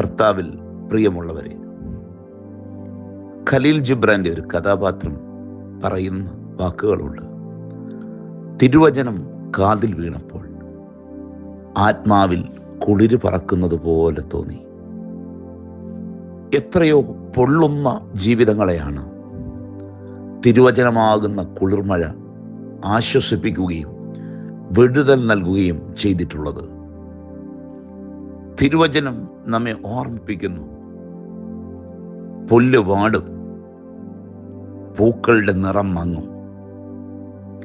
കർത്താവിൽ പ്രിയമുള്ളവരെ ഖലീൽ ജിബ്രാന്റെ ഒരു കഥാപാത്രം പറയുന്ന വാക്കുകളുണ്ട്. തിരുവചനം കാതിൽ വീണപ്പോൾ ആത്മാവിൽ കുളിര് പറക്കുന്നത് പോലെ തോന്നി. എത്രയോ പൊള്ളുന്ന ജീവിതങ്ങളെയാണ് തിരുവചനമാകുന്ന കുളിർമഴ ആശ്വസിപ്പിക്കുകയും വിടുതൽ നൽകുകയും ചെയ്തിട്ടുള്ളത്. തിരുവചനം നമ്മെ ഓർമ്മിപ്പിക്കുന്നു. പുല്ല് വാടും. പൂക്കളുടെ നിറം മങ്ങും.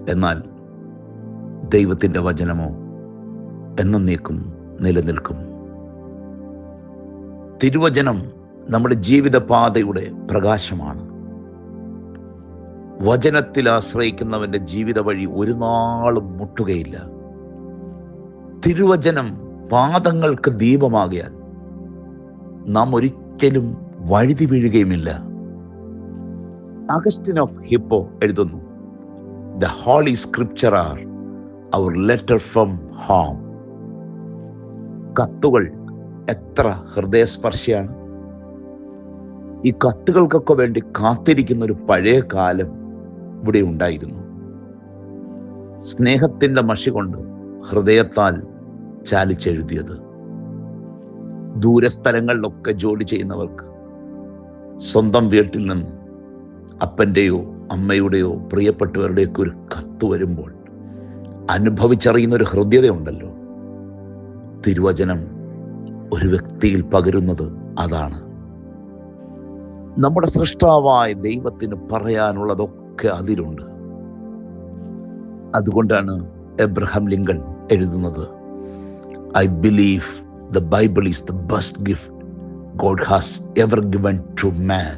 എന്നാൽ ദൈവത്തിന്റെ വചനമോ എന്നേക്കും നിലനിൽക്കും. തിരുവചനം നമ്മുടെ ജീവിതപാതയുടെ പ്രകാശമാണ്. വചനത്തിൽ ആശ്രയിക്കുന്നവന്റെ ജീവിത വഴി ഒരു നാളും മുട്ടുകയില്ല. തിരുവചനം പാദങ്ങൾക്ക് ദീപമാകിയാൽ നാം ഒരിക്കലും വഴുതി വീഴുകയുമില്ല. അഗസ്റ്റിൻ ഓഫ് ഹിപ്പോ എഴുതുന്നു. The holy scripture are our letter from home കത്തുകൾ എത്ര ഹൃദയസ്പർശിയാണ്. ഈ കത്തുകൾക്കൊക്കെ വേണ്ടി കാത്തിരിക്കുന്ന ഒരു പഴയ കാലം ഇവിടെ ഉണ്ടായിരുന്നു. സ്നേഹത്തിന്റെ മഷി കൊണ്ട് ഹൃദയത്താൽ ചാലിച്ചെഴുതിയത്. ദൂരസ്ഥലങ്ങളിലൊക്കെ ജോലി ചെയ്യുന്നവർക്ക് സ്വന്തം വീട്ടിൽ നിന്ന് അപ്പന്റെയോ അമ്മയുടെയോ പ്രിയപ്പെട്ടവരുടെയൊക്കെ ഒരു കത്ത് വരുമ്പോൾ അനുഭവിച്ചറിയുന്ന ഒരു ഹൃദ്യതയുണ്ടല്ലോ. തിരുവചനം ഒരു വ്യക്തിയിൽ പകരുന്നത് അതാണ്. നമ്മുടെ സൃഷ്ടാവായ ദൈവത്തിന് പറയാനുള്ളതൊക്കെ അതിലുണ്ട്. അതുകൊണ്ടാണ് എബ്രഹാം ലിങ്കൺ എഴുതുന്നത്. I believe the Bible is the best gift God has ever given to man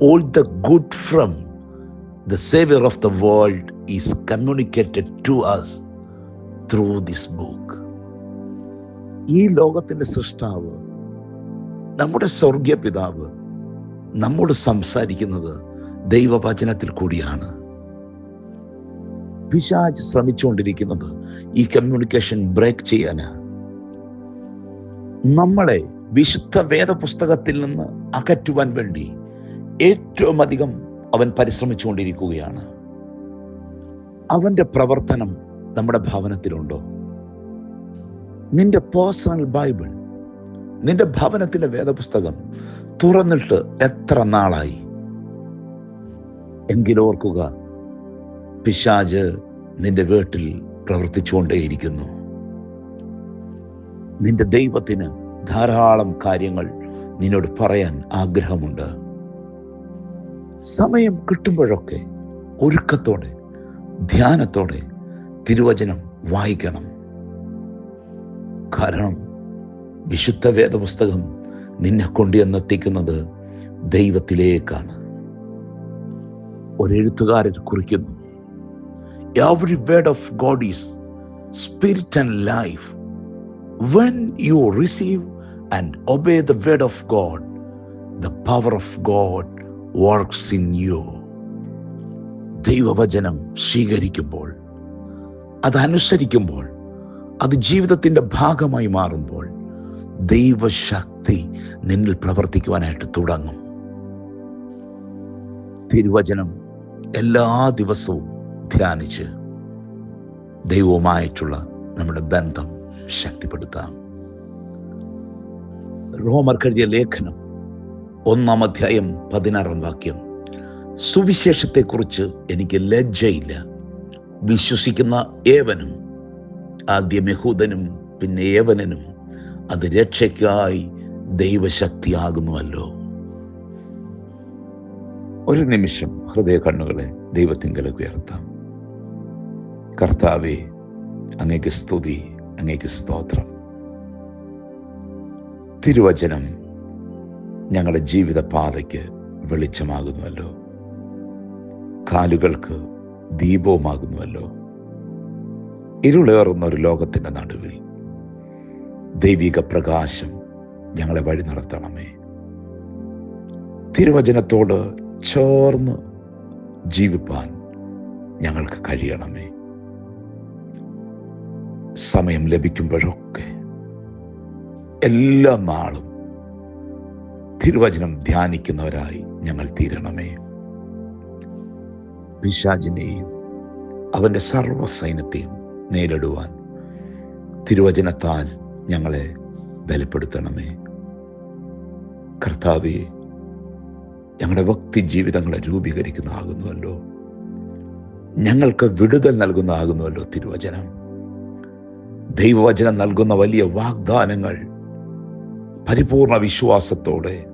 all the good from the saviour of the world is communicated to us through this book ഈ ലോകത്തിന്റെ സൃഷ്ടാവ് നമ്മുടെ സ്വർഗീയ പിതാവ് നമ്മോട് സംസാരിക്കുന്നത് ദൈവവചനത്തിൽ കൂടിയാണ്. പിശാജ് ശ്രമിച്ചുകൊണ്ടിരിക്കുന്നത് ഈ കമ്മ്യൂണിക്കേഷൻ ബ്രേക്ക് ചെയ്യാന്. നമ്മളെ വിശുദ്ധ വേദപുസ്തകത്തിൽ നിന്ന് അകറ്റുവാൻ വേണ്ടി ഏറ്റവും അധികം അവൻ പരിശ്രമിച്ചുകൊണ്ടിരിക്കുകയാണ്. അവന്റെ പ്രവർത്തനം നമ്മുടെ ഭവനത്തിലുണ്ടോ? നിന്റെ പേഴ്സണൽ ബൈബിൾ നിന്റെ ഭവനത്തിലെ വേദപുസ്തകം തുറന്നിട്ട് എത്ര നാളായി? എങ്കിലോർക്കുക പിശാജ് നിന്റെ വീട്ടിൽ പ്രവർത്തിച്ചുകൊണ്ടേയിരിക്കുന്നു. നിന്റെ ദൈവത്തിന് ധാരാളം കാര്യങ്ങൾ നിന്നോട് പറയാൻ ആഗ്രഹമുണ്ട്. സമയം കിട്ടുമ്പോഴൊക്കെ ഒരുക്കത്തോടെ ധ്യാനത്തോടെ തിരുവചനം വായിക്കണം. കാരണം വിശുദ്ധ വേദപുസ്തകം നിന്നെ കൊണ്ടുവന്നെത്തിക്കുന്നത് ദൈവത്തിലേക്കാണ്. ഒരെഴുത്തുകാരൻ കുറിക്കുന്നു every word of God is spirit and life when you receive and obey the word of God the power of God works in you ദൈവവചനം സ്വീകരിക്കുമ്പോൾ അതനുസരിക്കുമ്പോൾ അത് ജീവിതത്തിന്റെ ഭാഗമായി മാറുമ്പോൾ ദൈവശക്തി നിന്നിൽ പ്രവർത്തിക്കുവാനായിട്ട് തുടങ്ങും. തിരുവചനം എല്ലാ ദിവസവും ധ്യാനിച്ച് ദൈവവുമായിട്ടുള്ള നമ്മുടെ ബന്ധം ശക്തിപ്പെടുത്താം. റോമർ കഴുതിയ ലേഖനം ഒന്നാം അധ്യായം പതിനാറാം വാക്യം. സുവിശേഷത്തെക്കുറിച്ച് എനിക്ക് ലജ്ജയില്ല. വിശ്വസിക്കുന്ന ഏവനും ആദ്യം യഹൂദനും പിന്നെ ഏവനും അത് രക്ഷയ്ക്കായി ദൈവശക്തിയാകുന്നുവല്ലോ. ഒരു നിമിഷം ഹൃദയ കണ്ണുകളെ ദൈവത്തിങ്കലേക്ക് ഉയർത്താം. കർത്താവെ അങ്ങേക്ക് സ്തുതി അങ്ങേക്ക് സ്തോത്രം. തിരുവചനം ഞങ്ങളുടെ ജീവിത പാതയ്ക്ക് വെളിച്ചമാകുന്നുവല്ലോ. കാലുകൾക്ക് ദീപവുമാകുന്നുവല്ലോ. ഇരുളേറുന്ന ഒരു ലോകത്തിന്റെ നടുവിൽ ദൈവിക പ്രകാശം ഞങ്ങളെ വഴി നടത്തണമേ. തിരുവചനത്തോട് ചേർന്ന് ജീവിപ്പാൻ ഞങ്ങൾക്ക് കഴിയണമേ. സമയം ലഭിക്കുമ്പോഴൊക്കെ എല്ലാ നാളും തിരുവചനം ധ്യാനിക്കുന്നവരായി ഞങ്ങൾ തീരണമേ. പിശാചിനെയും അവന്റെ സർവ സൈന്യത്തെയും നേരിടുവാൻ തിരുവചനത്താൽ ഞങ്ങളെ ബലപ്പെടുത്തണമേ. കർത്താവെ ഞങ്ങളുടെ ഭക്തി ജീവിതങ്ങളെ രൂപീകരിക്കുന്നതാകുന്നുവല്ലോ. ഞങ്ങൾക്ക് വിടുതൽ നൽകുന്നതാകുന്നുവല്ലോ തിരുവചനം. ദൈവവചനം നൽകുന്ന വലിയ വാഗ്ദാനങ്ങൾ പരിപൂർണ വിശ്വാസത്തോടെ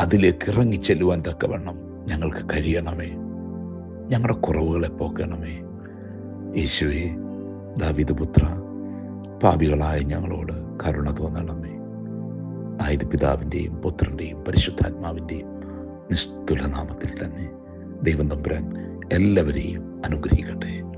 അതിലേക്ക് ഇറങ്ങിച്ചെല്ലുവാൻ തക്കവണ്ണം ഞങ്ങൾക്ക് കഴിയണമേ. ഞങ്ങളുടെ കുറവുകളെ പോക്കണമേ. യേശുവെ ദാവിദ് പുത്ര പാപികളായ ഞങ്ങളോട് കരുണ തോന്നണമേ. ആയത് പിതാവിന്റെയും പുത്രന്റെയും പരിശുദ്ധാത്മാവിന്റെയും നിസ്തുലനാമത്തിൽ തന്നെ ദൈവം തമ്പുരാൻ എല്ലാവരെയും അനുഗ്രഹിക്കട്ടെ.